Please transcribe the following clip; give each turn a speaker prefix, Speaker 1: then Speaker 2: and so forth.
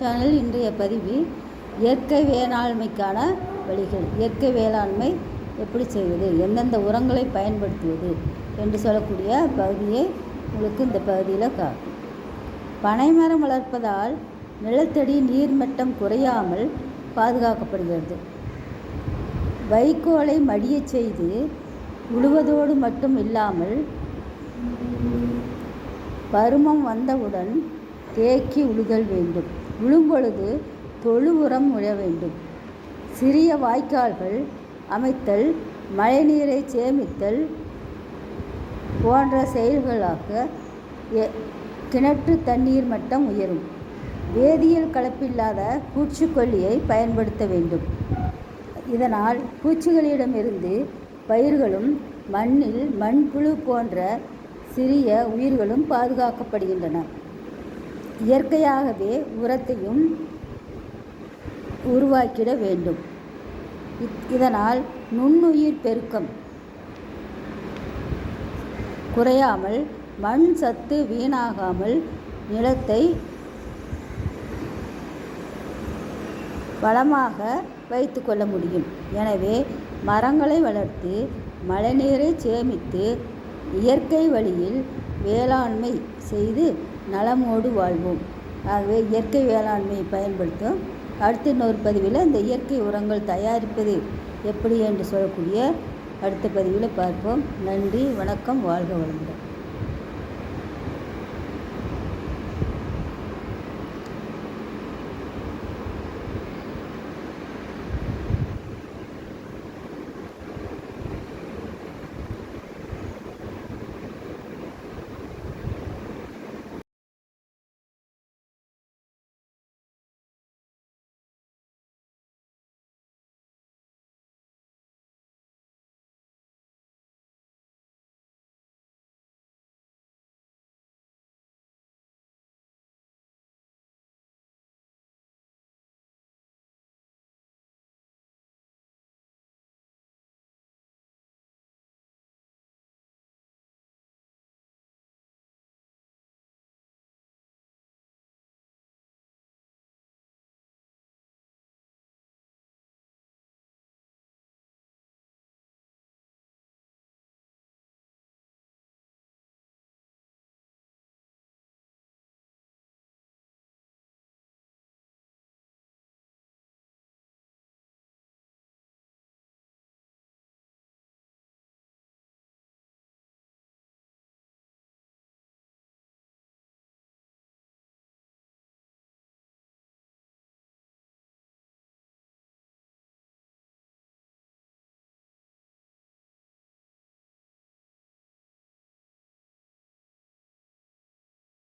Speaker 1: Channel இன்றைய பதிவு இயற்கை வேளாண்மைக்கான வழிகள். இயற்கை வேளாண்மை எப்படி செய்வது? எந்தெந்த உரங்களை பயன்படுத்துவது? என்று சொல்லக்கூடிய பகுதியை உங்களுக்கு இந்த பகுதியில் கா பனைமரம் வளர்ப்பதால் நிலத்தடி நீர்மட்டம் குறையாமல் பாதுகாக்கப்படுகிறது. வைக்கோலை மடியச் செய்து உழுவதோடு மட்டும் இல்லாமல் பருமம் வந்தவுடன் தேக்கி உழுதல் வேண்டும். உழும்பொழுது தொழு உரம் உழ வேண்டும். சிறிய வாய்க்கால்கள் அமைத்தல் மழைநீரை சேமித்தல் போன்ற செயல்களாக எ- கிணற்று தண்ணீர் மட்டம் உயரும். வேதியியல் கலப்பில்லாத பூச்சிக்கொல்லியை பயன்படுத்த வேண்டும். இதனால் பூச்சிகளிடமிருந்து பயிர்களும் மண்ணில் மண்புழு போன்ற சிறிய உயிர்களும் பாதுகாக்கப்படுகின்றன. இயற்கையாகவே உரத்தையும் உருவாக்கிட வேண்டும். இதனால் நுண்ணுயிர் பெருக்கம் குறையாமல் மண் சத்து வீணாகாமல் நிலத்தை வளமாக வைத்து கொள்ள முடியும். எனவே மரங்களை வளர்த்து மழைநீரை சேமித்து இயற்கை வழியில் வேளாண்மை செய்து நலமோடு வாழ்வோம். ஆகவே இயற்கை வேளாண்மையை பயன்படுத்தும். அடுத்த இன்னொரு பதிவில் இந்த இயற்கை உரங்கள் தயாரிப்பது எப்படி என்று சொல்லக்கூடிய அடுத்த பதிவில் பார்ப்போம். நன்றி வணக்கம் வாழ்க வளமுடன்.